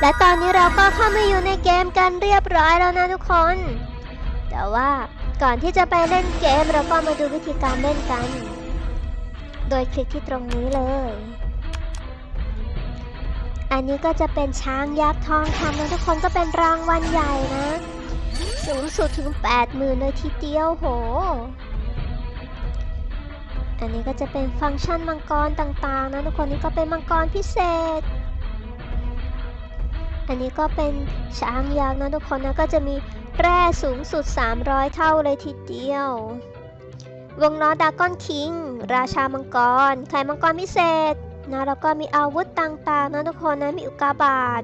และตอนนี้เราก็เข้ามาอยู่ในเกมกันเรียบร้อยแล้วนะทุกคน แต่ว่าก่อนที่จะไปเล่นเกมเราก็มาดูวิธีการเล่นกัน โดยคลิกที่ตรงนี้เลย อันนี้ก็จะเป็นช้างยักษ์ทองคำนะทุกคนก็เป็นรางวัลใหญ่นะ สูงสุดถึง 80,000เลยทีเดียวโห อันนี้ก็จะเป็นฟังก์ชันมังกรต่างๆนะทุกคนนี่ก็เป็นมังกรพิเศษ อันนี้ก็เป็นช้างยักษ์นะทุกคนนะก็จะมีแร่สูงสุด 300 เท่าเลยทีเดียว วงล้อดากอนคิง ราชามังกร ไข่มังกรพิเศษนะแล้วก็มีอาวุธต่างๆนะทุกคนนะมีอุกาบาต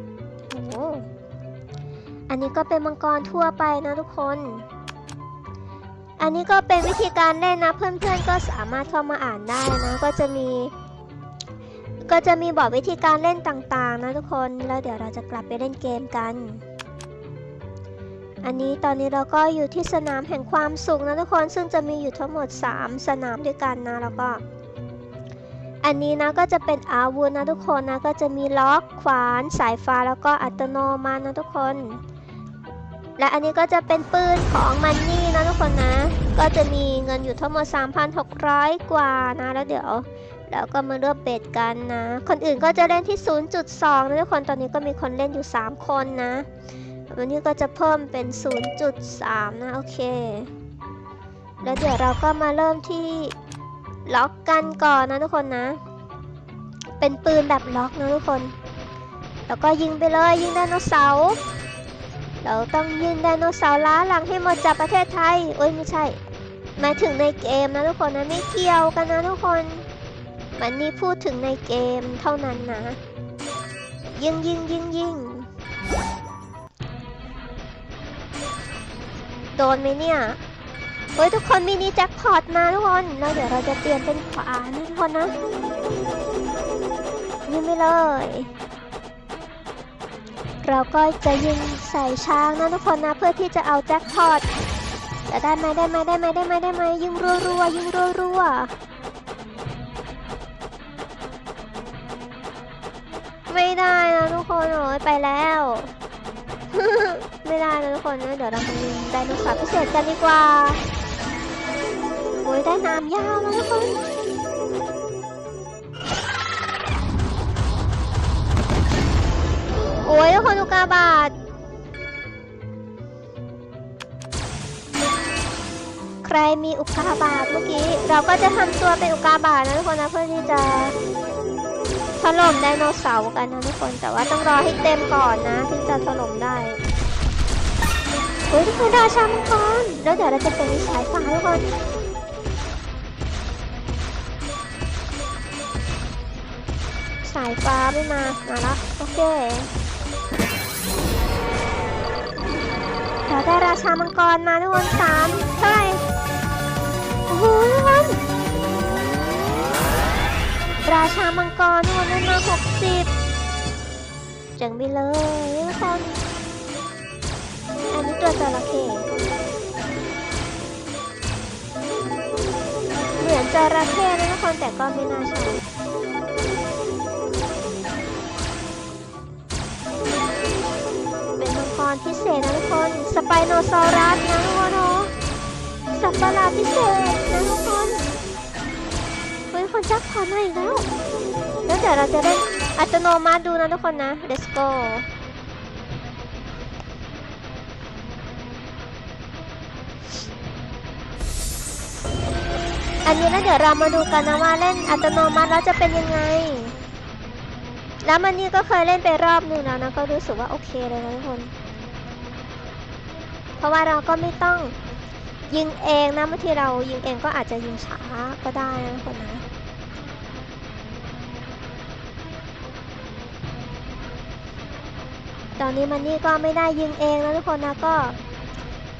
โอ้อันนี้ก็เป็นมังกรทั่วไปนะทุกคน อันนี้ก็เป็นวิธีการเล่นนะเพื่อนๆก็สามารถเข้ามาอ่านได้นะก็จะมี ก็จะมีบอกวิธีการเล่นต่างๆนะทุกคน แล้วเดี๋ยวเราจะกลับไปเล่นเกมกัน อันนี้ตอนนี้เราก็อยู่ที่สนามแห่งความสุขนะทุกคน ซึ่งจะมีอยู่ทั้งหมด 3 สนามด้วยกันนะแล้วก็ อันนี้นะก็จะเป็นอาวุธนะทุกคนนะก็จะมีล็อกขวานสายฟ้าแล้วก็อัตโนมัตินะทุกคน และอันนี้ก็จะเป็นปืนของมันนี่นะทุกคนนะ ก็จะมีเงินอยู่ทั้งหมด 3,600 กว่านะแล้วเดี๋ยว เราก็มาเลือกเบสกันนะ คนอื่นก็จะเล่นที่ 0.2นะทุกคนตอนนี้ก็มีคนเล่นอยู่ 3 คนนะ วันนี้ก็จะเพิ่มเป็น 0.3 นะโอเค แล้วเดี๋ยวเราก็มาเริ่มที่ล็อกกันก่อนนะทุกคนนะ เป็นปืนแบบล็อกนะทุกคน แล้วก็ยิงไปเลยยิงไดโนเสาร์เราต้องยิงไดโนเสาร์ล้าหลังให้หมดจากประเทศไทยโอ้ยไม่ใช่หมายถึงในเกมนะทุกคนนะไม่เกี่ยวกันนะทุกคน มันนี่พูดถึงในเกมเท่านั้นนะ ยิงยิงยิงยิงโดนไหมเนี่ย เฮ้ยทุกคนมินิแจ็คพอตมาทุกคนแล้วเดี๋ยวเราจะเปลี่ยนเป็นขวานะทุกคนนะยิงไปเลย เราก็จะยิงใส่ช้างนะทุกคนนะ เพื่อที่จะเอาแจ็คพอตจะได้ไหมได้ไหมได้ไหมได้ไหมได้ไหมยิงรัวๆยิงรัวๆ ไม่ได้นะทุกคนโอ้ยไปแล้ว ไม่ได้นะทุกคนนะเดี๋ยวเรามายิงไดโนเสาร์พิเศษกันดีกว่าโอ้ยได้น้ำยาวนะทุกคนโอ้ยทุกคนอุกาบาตใครมีอุกาบาตเมื่อกี้ เราก็จะทำตัวเป็นอุกาบาตนะทุกคนนะเพื่อที่จะ ล่มไดโนเสาร์กันนะทุกคน แต่ว่าต้องรอให้เต็มก่อนนะถึงจะถล่มได้เฮ้ยทุกคนราชามังกรแล้วเดี๋ยวเราจะเป็นสายฟ้าทุกคนสายฟ้าไม่มา มาละโอเคเราได้ราชามังกรมาทุกคนสามเท่าไหร่โอ้โหทุกคน ราชามังกรทุกคนได้มาหกสิบจังไปเลยทุกคนอันนี้ตัวจระเข้เหมือนจระเข้นะทุกคนแต่ก็ไม่น่าใช่เป็นมังกรพิเศษนะทุกคน สไปโนซอรัสนะทุกคนเนาะสัประหลาพิเศษนะทุกคน เฮ้ยคนจักพอมาอีกแล้ว แล้วเดี๋ยวเราจะเล่นอัตโนมัติดูนะทุกคนนะ let's go อันนี้แล้วเดี๋ยวเรามาดูกันนะว่าเล่นอัตโนมัติแล้วจะเป็นยังไง แล้วมันนี่ก็เคยเล่นไปรอบหนึ่งแล้วนะก็รู้สึกว่าโอเคเลยนะทุกคน เพราะว่าเราก็ไม่ต้องยิงเองนะบางทีเรายิงเองก็อาจจะยิงช้าก็ได้นะทุกคนนะ ตอนนี้มันนี่ก็ไม่ได้ยิงเองนะทุกคนนะก็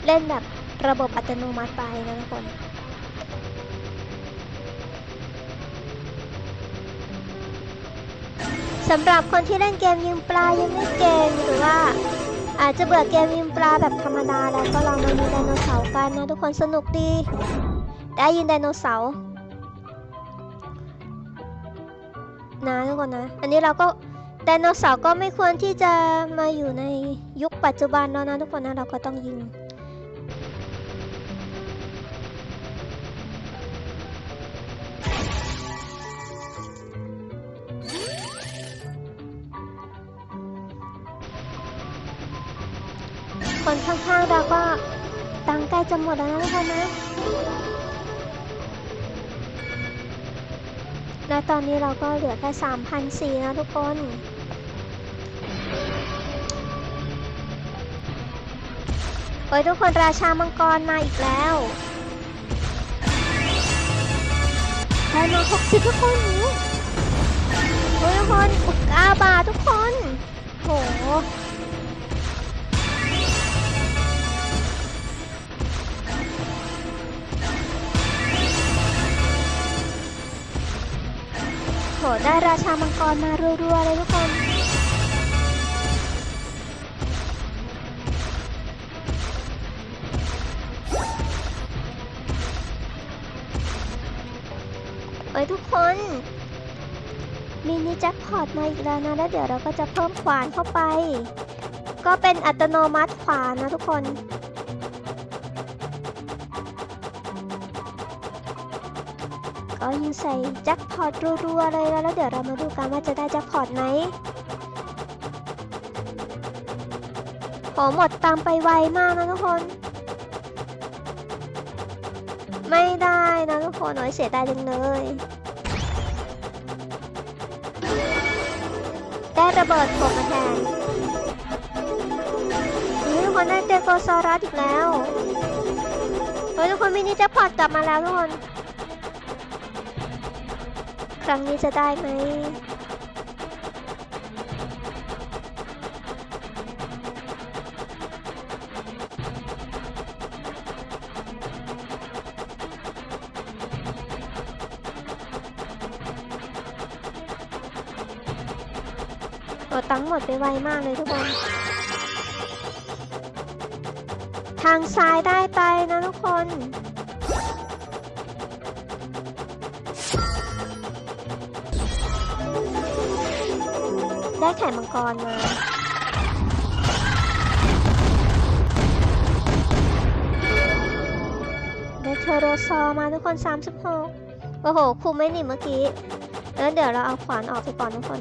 เล่นแบบระบบอัตโนมัติไปนะทุกคนสำหรับคนที่เล่นเกมยิงปลายังไม่เก่งหรือว่าอาจจะเบื่อเกมยิงปลาแบบธรรมดาแล้วก็ลองมายิงไดโนเสาร์กันนะทุกคนสนุกดี ได้ยินไดโนเสาร์นะทุกคนนะ อันนี้เราก็ ไดโนเสาร์ก็ไม่ควรที่จะมาอยู่ในยุคปัจจุบันแล้วนะทุกคนนะเราก็ต้องยิง คนข้างๆเราก็ตังใกล้จะหมดแล้วนะทุกคนนะและตอนนี้เราก็เหลือแค่3,004นะทุกคน โอ้ยทุกคนราชามังกรมาอีกแล้วได้มา60ทุกคนหูโอ้ยทุกคนอุกอาบาทุกคน โหโหได้ราชามังกรมารัวๆเลยทุกคน มินิแจ็คพอตมาอีกแล้วนะ แล้วเดี๋ยวเราก็จะเพิ่มขวานเข้าไป ก็เป็นอัตโนมัติขวานนะทุกคน ก็ยิงใส่แจ็คพอตรัวๆเลยแล้วแล้วเดี๋ยวเรามาดูกันว่าจะได้แจ็คพอตไหมโหหมดตามไปไวมากนะทุกคน ไม่ได้นะทุกคนหน่อยเสียดายจังเลย ระเบิดผมมาแทนนี่ทุกคนได้เจอโกซอรัสอีกแล้วเฮ้ยทุกคนมินิแจ็คพอดกลับมาแล้วทุกคน ครั้งนี้จะได้ไหม หมดไปไวมากเลยทุกคน ทางซ้ายได้ไปนะทุกคน ได้ไข่มังกรมาได้เทโรซอร์มาทุกคน 36 โอ้โห คุ้มไหนีเมื่อกี้ แล้วเดี๋ยวเราเอาขวานออกไปก่อนทุกคน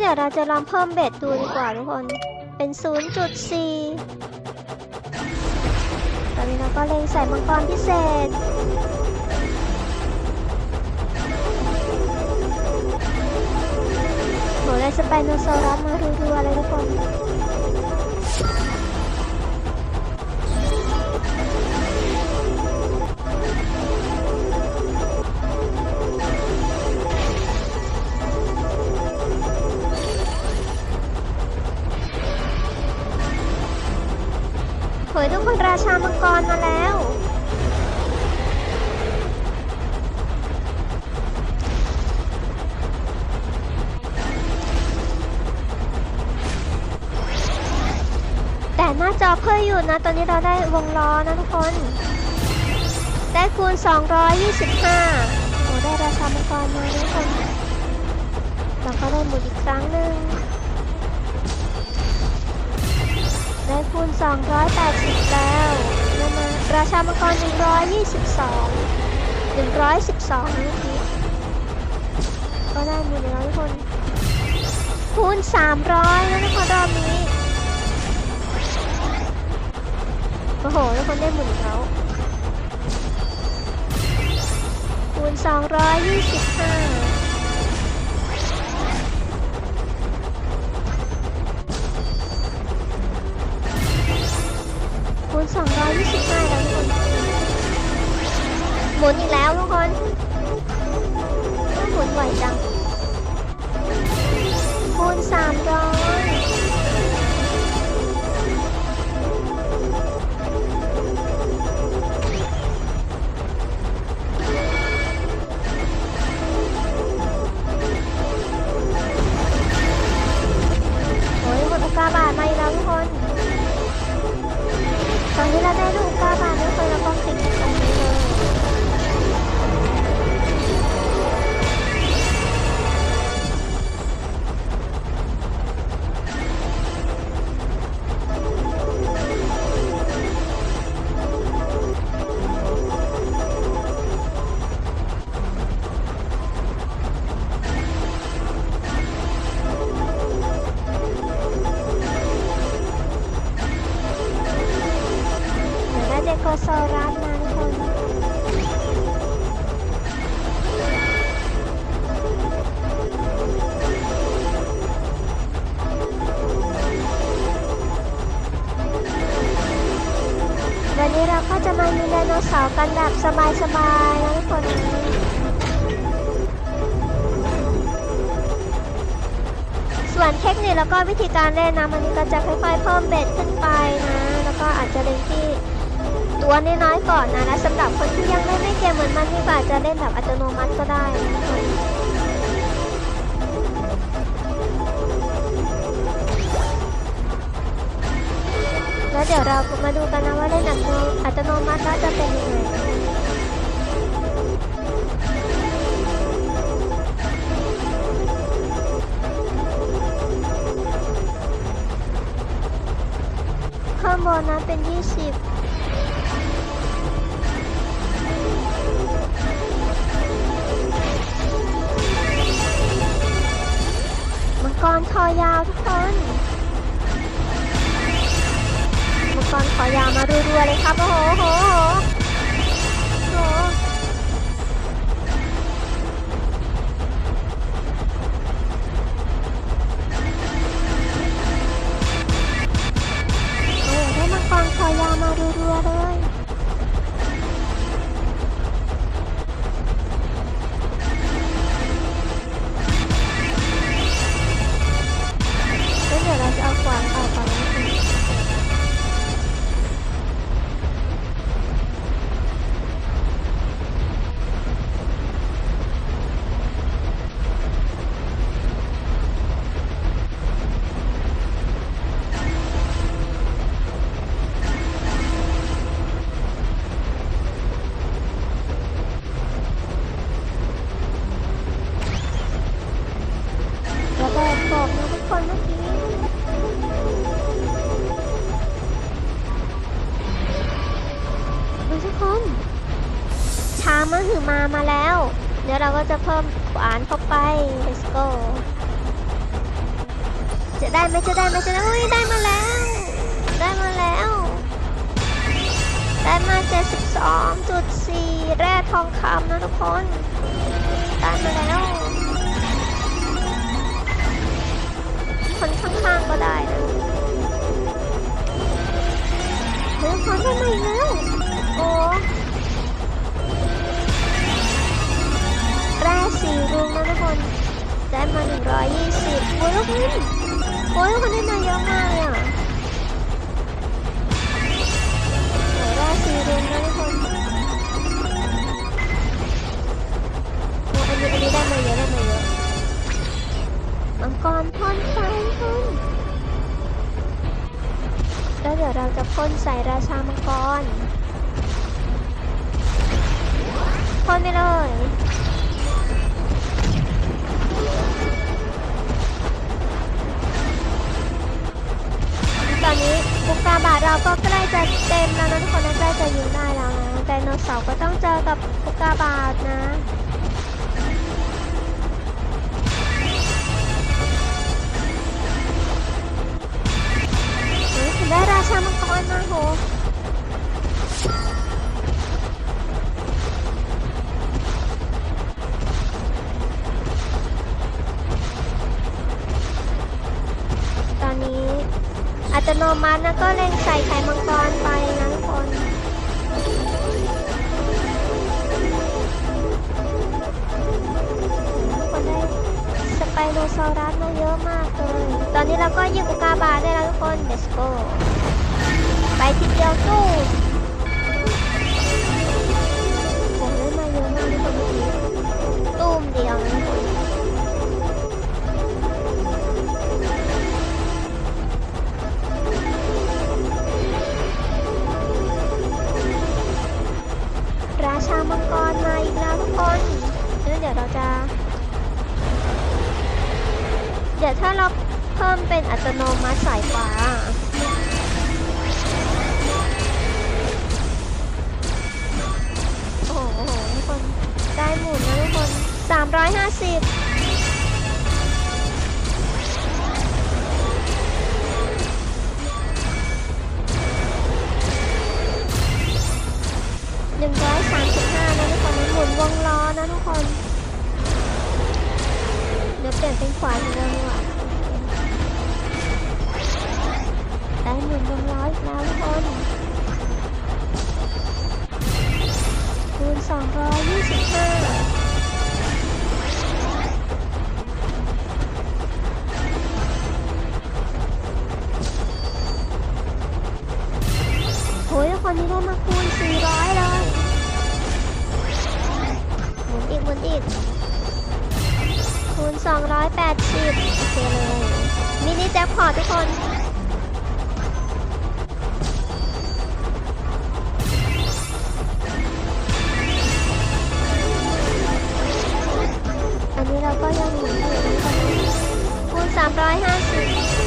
เดี๋ยวเราจะลองเพิ่มเบ็ดดูดีกว่าทุกคน เป็น 0.4 ตอนนี้เราก็เล็งใส่มังกรพิเศษโหได้สไปโนซอรัสมารัวๆเลยทุกคน เผยทุกคนราชามังกรมาแล้ว แต่หน้าจอเพื่ออยู่นะ ตอนนี้เราได้วงล้อนะทุกคน ได้คูณ 225 โอ้ได้ราชามังกรมาทุกคนเราก็ได้หมุนอีกครั้งหนึ่ง ได้คูณ 280 แล้วแล้วมาราชามังกร 122 112เมื่อกี้ก็ได้หมดแล้วทุกคน คูณ 300แล้วทุกคนรอบนี้ โอ้โห ทุกคนได้หมุนแล้วคูณ 225 คูณ225แล้วทุกคนหมุนอีกแล้วทุกคนหมุนไหวจัง วันนี้เราก็จะมามีไดโนเสาร์กันแบบสบายๆนะทุกคนส่วนเทคนิคแล้วก็วิธีการเล่นนะมันก็จะค่อยๆเพิ่มเบ็ดขึ้นไปนะ แล้วก็อาจจะเล่นที่ ตัวน้อยๆก่อนนะและสำหรับคนที่ยังเล่นไม่เก่งเหมือนมันนี่ก็อาจจะเล่นแบบอัตโนมัติก็ได้แล้วเดี๋ยวเรามาดูกันนะว่าเล่นอัตโนอัตโนมัติแล้วจะเป็นยังไงข้างบนนะเป็น 20 อยาวทุกคนมังกรขอยาวมารัวๆเลยครับ โอ้โหโอ้โห ก็จะเพิ่มขวานเข้าไป let's go จะได้ไหมจะได้ไหมจะได้อุ้ยได้มาแล้ว ได้มาแล้ว ได้มา 72.4 แร่ทองคำนะทุกคน ได้มาแล้ว คนข้างๆก็ได้นะเฮ้ยคนได้มาอีกแล้ว โอ้ สีรุ้งนะทุกคนได้มา120โอ้ยลูกนี่โอ้ยลูกคนได้มาเยอะมากเลยอะโอ้ยแร่สีรุ้งนะทุกคนโอ้อันนี้อันนี้ได้มาเยอะได้มาเยอะมังกรพ่นไฟพ่นแล้วเดี๋ยวเราจะพ่นใส่ราชามังกรพ่นไปเลย อนนี้บุกกาบาทเราก็ใกล้จะเต็มแล้วนะทุกคนนะใกล้จะยิงได้แล้วนะไดโนเสาร์ก็ต้องเจอกับบุกกาบาทนะเฮ้ยผมได้ราชามังกรมาโห ตโนมัตินะก็เล่นใส่ไข่มังกรไปนะทุกคนทุกคนได้สไปโนซอรัสมาเยอะมากเลย ตอนนี้เราก็ยิงอุกาบาตได้แล้วทุกคน let's go ไปทีเดียวตู้ 350หนึ่งร้อยสามสิบห้านะทุกคนหมุนวงล้อนะทุกคน เดี๋ยวเปลี่ยนเป็นขวาอีกแล้ว 280โอเคเลยมินิแจ็คพอตทุกคนอันนี้เราก็ยังเหมุนอยู่นะคะคูณ350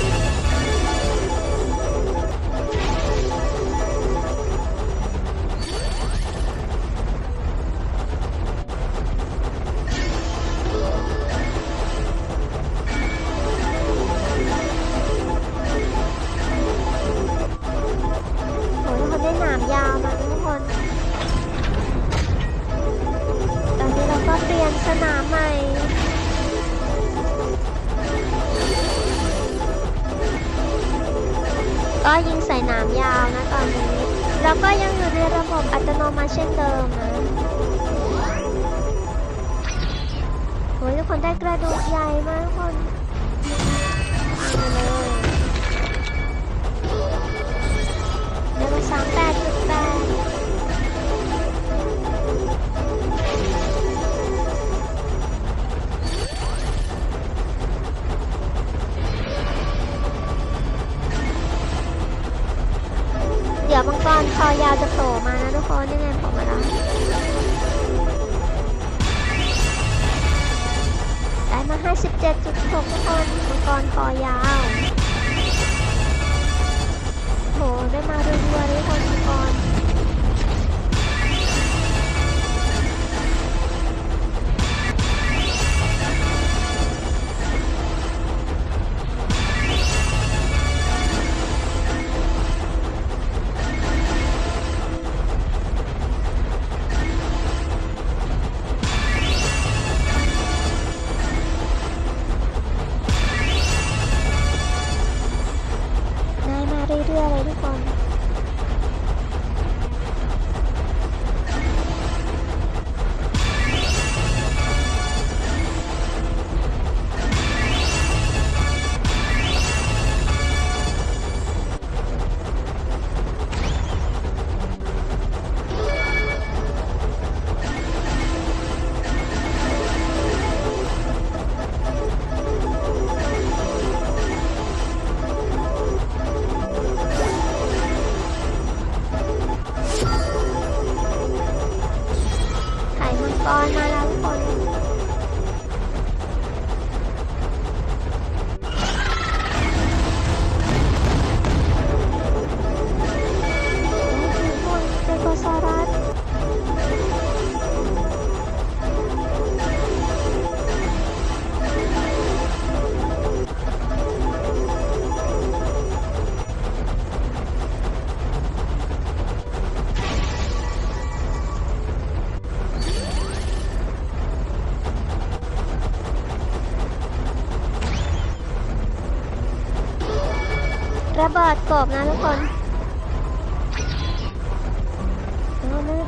ก็ยิงใส่หนามยาวนะตอนนี้ แล้วก็ยังอยู่ในระบบอัตโนมัติเช่นเดิมนะโอ้ยทุกคนได้กระดูกใหญ่มากทุกคนฟังไปเลยได้มาสามแปดจุดแปด ดี๋ยวมังกรคอยาวจะโผล่มานะทุกคนนี่ไงผมมาแล้วได้มา 57.6 ทุกคนมังกรคอยาวโหได้มารัวๆเลยทุกคนมังกร ระเบิดกบนะทุกคน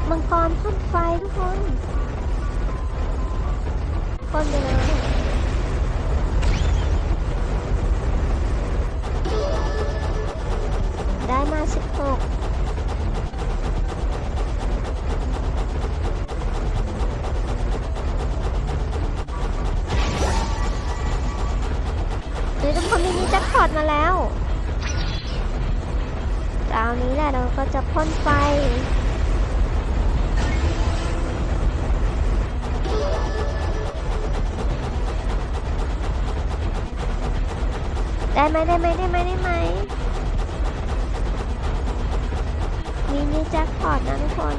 มังกรพ่นไฟทุกคนพ่นไปเลยได้มา16เฮ้ยทุกคนมินิแจ็คพอตมาแล้ว วนี้แหละเราก็จะพ่นไฟได้ไหมได้ไหมได้ไหมได้ไหมมินิแจ็คพอตนะทุกคน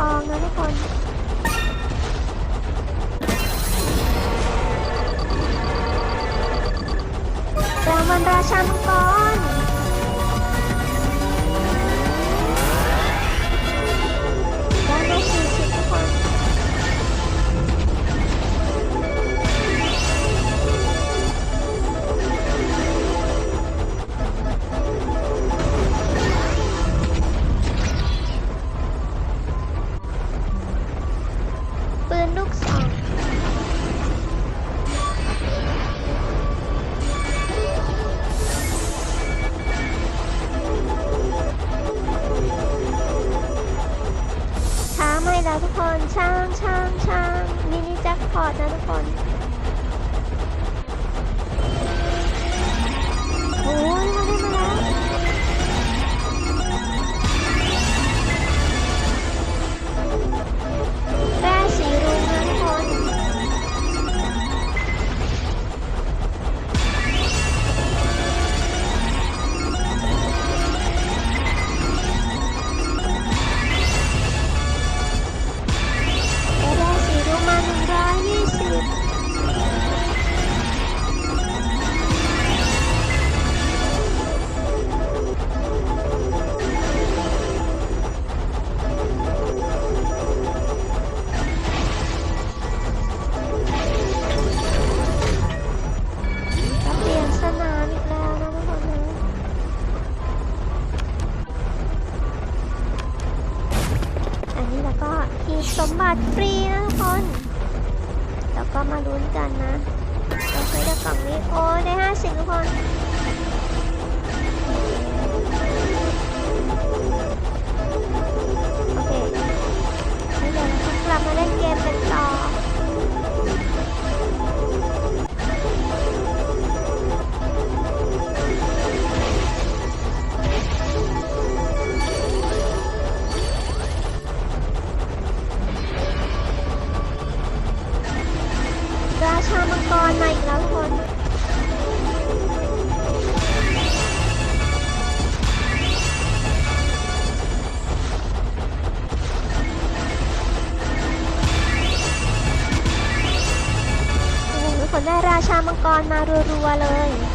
Kalanları koydum. แล้วทุกคน ช่างช่างช่างมินิแจ็คพอตนะทุกคนโอ้ยเาได้มาแล้ว ชามังกรมารัวๆเลย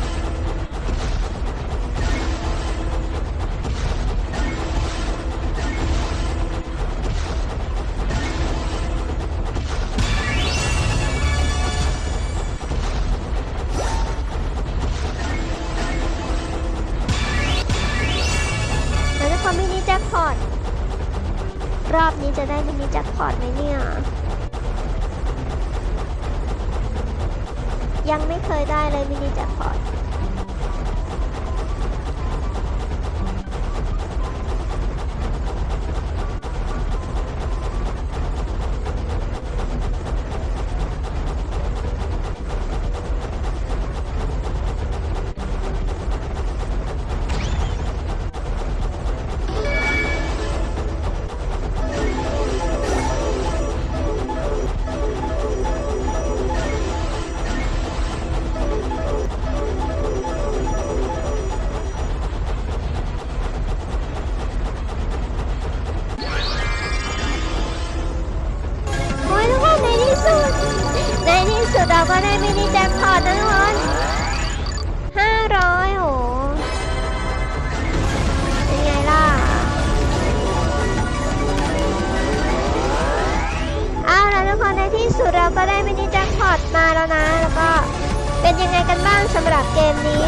ที่สุดเราก็ได้มินิแจ็คพอตมาแล้วนะ แล้วก็เป็นยังไงกันบ้างสำหรับเกมนี้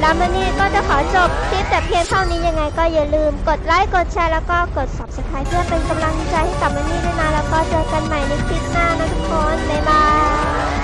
แล้วมันนี่ก็จะขอจบคลิปแต่เพียงเท่านี้ยังไงก็อย่าลืมกดไลค์กดแชร์แล้วก็กด subscribe เพื่อเป็นกำลังใจให้กับมันนี่ด้วยนะแล้วก็เจอกันใหม่ในคลิปหน้านะทุกคน บ๊ายบาย